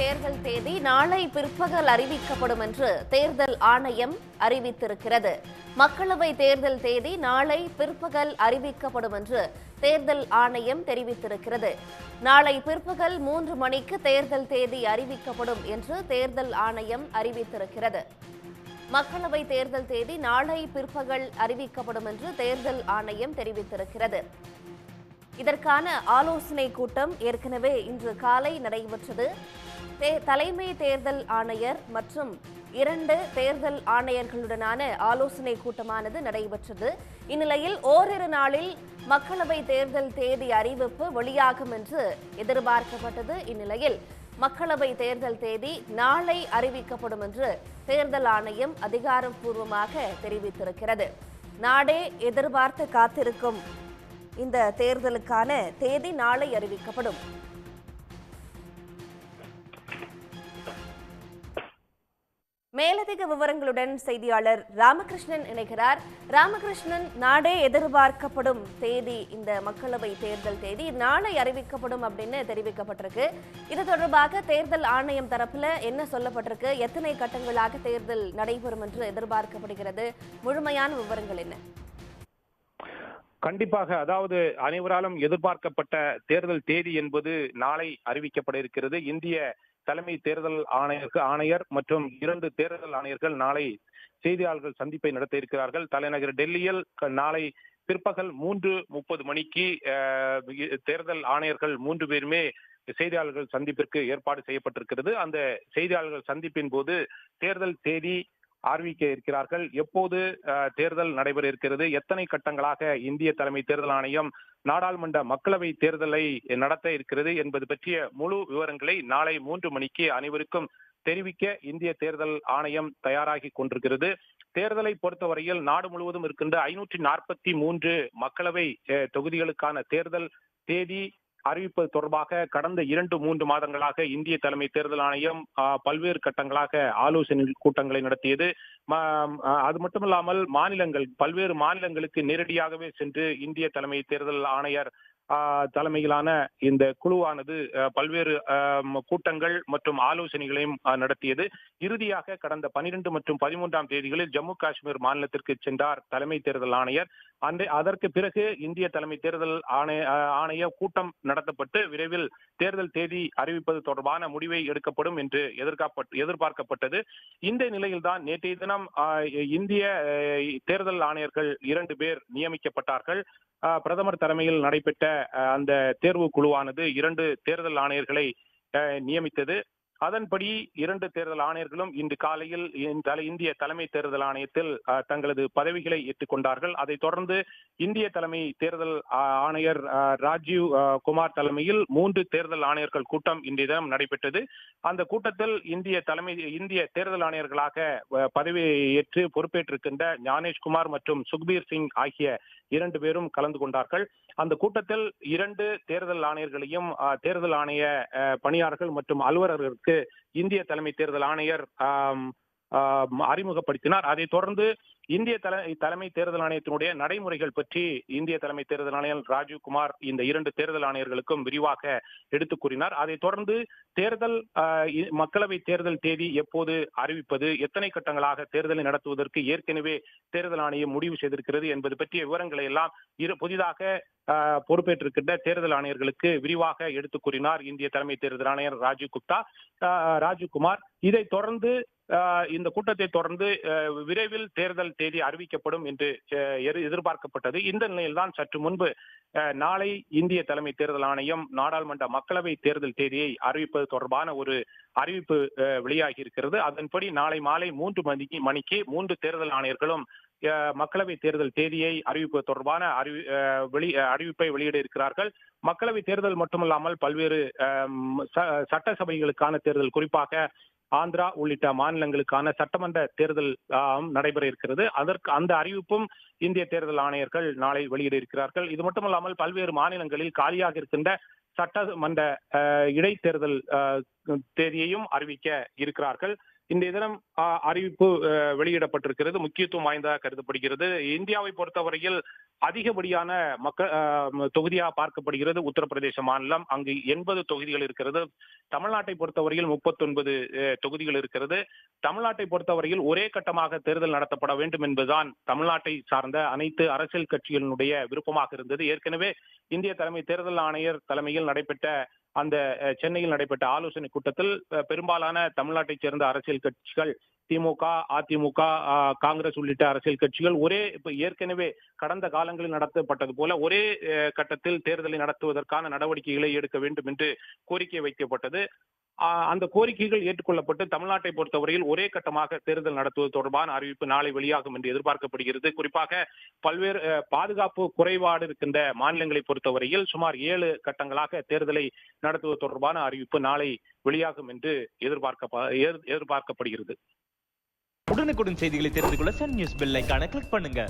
தேர்தல் தேதி நாளை பிற்பகல் அறிவிக்கப்படும் என்று தேர்தல் ஆணையம் அறிவித்திருக்கிறது. மக்களவை தேர்தல் தேதி நாளை பிற்பகல் அறிவிக்கப்படும் என்று தேர்தல் ஆணையம் தெரிவித்திருக்கிறது. நாளை பிற்பகல் மூன்று மணிக்கு தேர்தல் தேதி அறிவிக்கப்படும் என்று தேர்தல் ஆணையம் அறிவித்திருக்கிறது. மக்களவை தேர்தல் தேதி நாளை பிற்பகல் அறிவிக்கப்படும் என்று தேர்தல் ஆணையம் தெரிவித்திருக்கிறது. இதற்கான ஆலோசனை கூட்டம் ஏற்கனவே இன்று காலை நடைபெற்றது. தலைமை தேர்தல் ஆணையர் மற்றும் இரண்டு தேர்தல் ஆணையர்களுடனான ஆலோசனை கூட்டமானது நடைபெற்றது. இந்நிலையில் ஓரிரு நாளில் மக்களவை தேர்தல் தேதி அறிவிப்பு வெளியாகும் என்று எதிர்பார்க்கப்பட்டது. இந்நிலையில் மக்களவை தேர்தல் தேதி நாளை அறிவிக்கப்படும் என்று தேர்தல் ஆணையம் அதிகாரப்பூர்வமாக தெரிவித்திருக்கிறது. நாடே எதிர்பார்த்து காத்திருக்கும் இந்த தேர்தலுக்கான தேதி நாளை அறிவிக்கப்படும். மேலதிக விவரங்களுடன் செய்தியாளர் ராமகிருஷ்ணன் இணைகிறார். ராமகிருஷ்ணன் நாடே எதிர்பார்க்கப்படும் தேதி இந்த மக்களவை தேர்தல் தேதி நாளை அறிவிக்கப்படும் அப்படின்னு தெரிவிக்கப்பட்டிருக்கு. இது தொடர்பாக தேர்தல் ஆணையம் தரப்புல என்ன சொல்லப்பட்டிருக்கு எத்தனை கட்டங்களாக தேர்தல் நடைபெறும் என்று எதிர்பார்க்கப்படுகிறது முழுமையான விவரங்கள் என்ன? கண்டிப்பாக அதாவது அனைவராலும் எதிர்பார்க்கப்பட்ட தேர்தல் தேதி என்பது நாளை அறிவிக்கப்பட இருக்கிறது. இந்திய தலைமை தேர்தல் ஆணையருக்கு ஆணையர் மற்றும் இரண்டு தேர்தல் ஆணையர்கள் நாளை செய்தியாளர்கள் சந்திப்பை நடத்த இருக்கிறார்கள். தலைநகர் டெல்லியில் க- நாளை பிற்பகல் மூன்று முப்பது மணிக்கு தேர்தல் ஆணையர்கள் மூன்று பேருமே செய்தியாளர்கள் சந்திப்பிற்கு ஏற்பாடு செய்யப்பட்டிருக்கிறது. அந்த செய்தியாளர்கள் சந்திப்பின் போது தேர்தல் தேதி அறிவிக்க இருக்கிறார்கள். எப்போது அஹ், தேர்தல் நடைபெற இருக்கிறது? எத்தனை கட்டங்களாக இந்திய தலைமை தேர்தல் ஆணையம் நாடாளுமன்ற மக்களவை தேர்தலை நடத்த இருக்கிறது என்பது பற்றிய முழு விவரங்களை நாளை மூன்று மணிக்கு அனைவருக்கும் தெரிவிக்க இந்திய தேர்தல் ஆணையம் தயாராகி கொண்டிருக்கிறது. தேர்தலை பொறுத்தவரையில் நாடு முழுவதும் இருக்கின்ற ஐநூற்றி நாற்பத்தி மூன்று மக்களவை அஹ், தொகுதிகளுக்கான தேர்தல் தேதி அறிவிப்பது தொடர்பாக கடந்த இரண்டு மூன்று மாதங்களாக இந்திய தலைமை தேர்தல் ஆணையம் பல்வேறு கட்டங்களாக ஆலோசனை கூட்டங்களை நடத்தியது. அது மாநிலங்கள் பல்வேறு மாநிலங்களுக்கு நேரடியாகவே சென்று இந்திய தலைமை தேர்தல் ஆணையர் ஆஹ், தலைமையிலான இந்த குழுவானது ஆஹ், பல்வேறு ஆஹ், கூட்டங்கள் மற்றும் ஆலோசனைகளையும் நடத்தியது. இறுதியாக கடந்த பனிரெண்டு மற்றும் பதிமூன்றாம் தேதிகளில் ஜம்மு காஷ்மீர் மாநிலத்திற்கு சென்றார் தலைமை தேர்தல் ஆணையர். அன்றை அதற்கு பிறகு இந்திய தலைமை தேர்தல் ஆணைய ஆணைய கூட்டம் நடத்தப்பட்டு விரைவில் தேர்தல் தேதி அறிவிப்பது தொடர்பான முடிவை எடுக்கப்படும் என்று எதிர்காப்பட்டு எதிர்பார்க்கப்பட்டது. இந்த நிலையில்தான் நேற்றைய தினம் ஆஹ், இந்திய தேர்தல் ஆணையர்கள் இரண்டு பேர் நியமிக்கப்பட்டார்கள். பிரதமர் தலைமையில் நடைபெற்ற அந்த தேர்வு குழுவானது இரண்டு தேர்தல் ஆணையர்களை நியமித்தது. அதன்படி இரண்டு தேர்தல் ஆணையர்களும் இன்று காலையில் இந்திய தலைமை தேர்தல் ஆணையத்தில் தங்களது பதவிகளை ஏற்றுக்கொண்டார்கள். அதைத் தொடர்ந்து இந்திய தலைமை தேர்தல் ஆணையர் ராஜீவ் குமார் தலைமையில் மூன்று தேர்தல் ஆணையர்கள் கூட்டம் இன்றைய தினம் நடைபெற்றது. அந்த கூட்டத்தில் இந்திய தலைமை இந்திய தேர்தல் ஆணையர்களாக ஆஹ், பதவியேற்று பொறுப்பேற்றிருக்கின்ற ஞானேஷ்குமார் மற்றும் சுக்பீர் சிங் ஆகிய இரண்டு பேரும் கலந்து கொண்டார்கள். அந்த கூட்டத்தில் இரண்டு தேர்தல் ஆணையர்களையும் தேர்தல் ஆணைய பணியாளர்கள் மற்றும் அலுவலர்களுக்கு இந்திய தலைமை தேர்தல் ஆணையர் அறிமுகப்படுத்தினார். அதைத் தொடர்ந்து இந்திய தலை தலைமை தேர்தல் ஆணையத்தினுடைய நடைமுறைகள் பற்றி இந்திய தலைமை தேர்தல் ஆணையர் ராஜீவ்குமார் இந்த இரண்டு தேர்தல் ஆணையர்களுக்கும் விரிவாக எடுத்துக் கூறினார். அதைத் தொடர்ந்து தேர்தல் ஆஹ், மக்களவை தேர்தல் தேதி எப்போது அறிவிப்பது எத்தனை கட்டங்களாக தேர்தலை நடத்துவதற்கு ஏற்கனவே தேர்தல் ஆணையம் முடிவு செய்திருக்கிறது என்பது பற்றிய விவரங்களை எல்லாம் இரு புதிதாக பொறுப்பேற்றிருக்கின்ற தேர்தல் ஆணையர்களுக்கு விரிவாக எடுத்து கூறினார் இந்திய தலைமை தேர்தல் ஆணையர் ராஜீவ் குப்தா. ராஜீவ்குமார் இதை தொடர்ந்து இந்த கூட்டத்தை தொடர்ந்து விரைவில் தேர்தல் தேதி அறிவிக்கப்படும் என்று எதிர்பார்க்கப்பட்டது. இந்த நிலையில்தான் சற்று முன்பு நாளை இந்திய தலைமை தேர்தல் ஆணையம் நாடாளுமன்ற மக்களவை தேர்தல் தேதியை அறிவிப்பது தொடர்பான ஒரு அறிவிப்பு வெளியாகி இருக்கிறது அதன்படி நாளை மாலை மூன்று மணிக்கு மணிக்கு மூன்று தேர்தல் ஆணையர்களும் மக்களவை தேர்தல் தேதியை அறிவிப்பு தொடர்பான அறிவி வெளி அறிவிப்பை வெளியிட இருக்கிறார்கள். மக்களவை தேர்தல் மட்டுமல்லாமல் பல்வேறு சட்டசபைகளுக்கான தேர்தல் குறிப்பாக ஆந்திரா உள்ளிட்ட மாநிலங்களுக்கான சட்டமன்ற தேர்தல் நடைபெற இருக்கிறது. அதற்கு அந்த அறிவிப்பும் இந்திய தேர்தல் ஆணையர்கள் நாளை வெளியிட இருக்கிறார்கள். இது மட்டுமல்லாமல் பல்வேறு மாநிலங்களில் காலியாக இருக்கின்ற சட்டமன்ற அஹ், இடைத்தேர்தல் தேதியையும் அறிவிக்க இருக்கிறார்கள். இந்த தினம் அறிவிப்பு வெளியிடப்பட்டிருக்கிறது முக்கியத்துவம் வாய்ந்ததாக கருதப்படுகிறது. இந்தியாவை பொறுத்தவரையில் அதிகப்படியான மக்கள் தொகுதியாக பார்க்கப்படுகிறது. உத்தரப்பிரதேச மாநிலம் அங்கு எண்பது தொகுதிகள் இருக்கிறது. தமிழ்நாட்டை பொறுத்தவரையில் முப்பத்தொன்பது தொகுதிகள் இருக்கிறது. தமிழ்நாட்டை பொறுத்தவரையில் ஒரே கட்டமாக தேர்தல் நடத்தப்பட வேண்டும் என்பதுதான் தமிழ்நாட்டை சார்ந்த அனைத்து அரசியல் கட்சிகளினுடைய விருப்பமாக இருந்தது. ஏற்கனவே இந்திய தலைமை தேர்தல் ஆணையர் தலைமையில் நடைபெற்ற அந்த சென்னையில் நடைபெற்ற ஆலோசனை கூட்டத்தில் பெரும்பாலான தமிழ்நாட்டைச் சேர்ந்த அரசியல் கட்சிகள் திமுக அதிமுக காங்கிரஸ் உள்ளிட்ட அரசியல் கட்சிகள் ஒரே இப்ப ஏற்கனவே கடந்த காலங்களில் நடத்தப்பட்டது போல ஒரே கட்டத்தில் தேர்தலை நடத்துவதற்கான நடவடிக்கைகளை எடுக்க வேண்டும் என்று கோரிக்கை வைக்கப்பட்டது. அந்த கோரிக்கைகள் ஏற்றுக்கொள்ளப்பட்டு தமிழ்நாட்டை பொறுத்தவரையில் ஒரே கட்டமாக தேர்தல் நடத்துவது தொடர்பான அறிவிப்பு நாளை வெளியாகும் என்று எதிர்பார்க்கப்படுகிறது. குறிப்பாக பல்வேறு அஹ், பாதுகாப்பு குறைபாடு இருக்கின்ற மாநிலங்களை பொறுத்தவரையில் சுமார் ஏழு கட்டங்களாக தேர்தலை நடத்துவது தொடர்பான அறிவிப்பு நாளை வெளியாகும் என்று எதிர்பார்க்க எதிர்பார்க்கப்படுகிறது. உடனுக்குடன் செய்திகளை தெரிந்து கொள்ள சன் நியூஸ் பெல் கிளிக் பண்ணுங்க.